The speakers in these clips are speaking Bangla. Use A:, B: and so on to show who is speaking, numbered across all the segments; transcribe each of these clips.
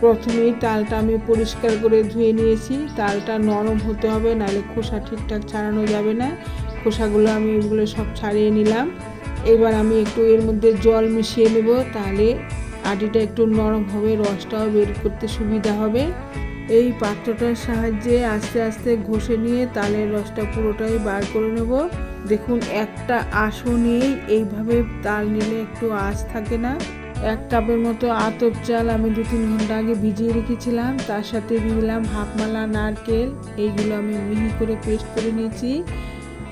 A: প্রথমেই তালটা আমি পরিষ্কার করে ধুয়ে নিয়েছি। তালটা নরম হতে হবে, নাহলে খোসা ঠিকঠাক ছাড়ানো যাবে না। খোসাগুলো আমি এগুলো সব ছাড়িয়ে নিলাম। এবার আমি একটু এর মধ্যে জল মিশিয়ে নেব, তাহলে আটিটা একটু নরম হবে, রসটাও বের করতে সুবিধা হবে। এই পাত্রটার সাহায্যে আস্তে আস্তে ঘষে নিয়ে তালের রসটা পুরোটাই বার করে নেব। দেখুন, একটা আঁশও নিয়েই এইভাবে তাল নিলে একটু আঁশ থাকে না। এক কাপের মতো আতপ চাল আমি দু তিন ঘণ্টা আগে ভিজিয়ে রেখেছিলাম। তার সাথে দিয়ে দিলাম হাফমালা নারকেল। এইগুলো আমি মিহি করে পেস্ট করে নিয়েছি।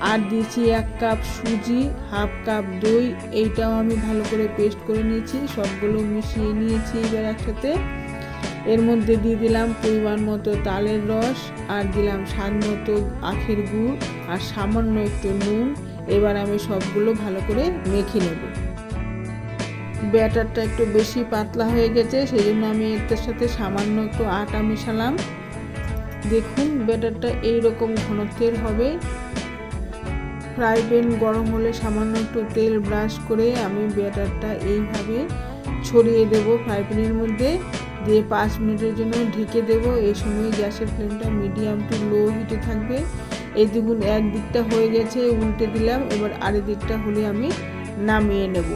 A: আর দিয়েছি এক কাপ সুজি, হাফ কাপ দই। এইটাও আমি ভালো করে পেস্ট করে নিয়েছি। সবগুলো মিশিয়ে নিয়েছি এবার একসাথে। এর মধ্যে দিয়ে দিলাম পরিমাণ মতো তালের রস। আর দিলাম স্বাদ মতো আখের গুড়। আর সামান্য একটু নুন। এবার আমি সবগুলো ভালো করে মেখে নেব। ব্যাটারটা একটু বেশি পাতলা হয়ে গেছে সেই জন্য আমি এর সাথে সামান্য একটু আটা মেশালাম। দেখুন, ব্যাটারটা এইরকম ঘনত্বের হবে। ফ্রাই প্যান গরম হলে সামান্য একটু তেল ব্রাশ করে আমি ব্যাটারটা এইভাবে ছড়িয়ে দেব ফ্রাই প্যানের মধ্যে। দিয়ে পাঁচ মিনিটের জন্য ঢেকে দেব। এই সময় গ্যাসের ফ্লেমটা মিডিয়াম টু লো হিটে থাকবে। এই দ্বিগুণ এক দিকটা হয়ে গেছে, উল্টে দিলাম। এবার আরেক দিকটা হলে আমি নামিয়ে নেব।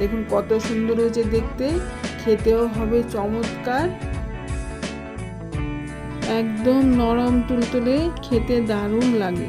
A: দেখুন কত সুন্দর হয়েছে দেখতে। খেতেও হবে চমৎকার। একদম নরম তুলতুলে খেতে দারুণ লাগে।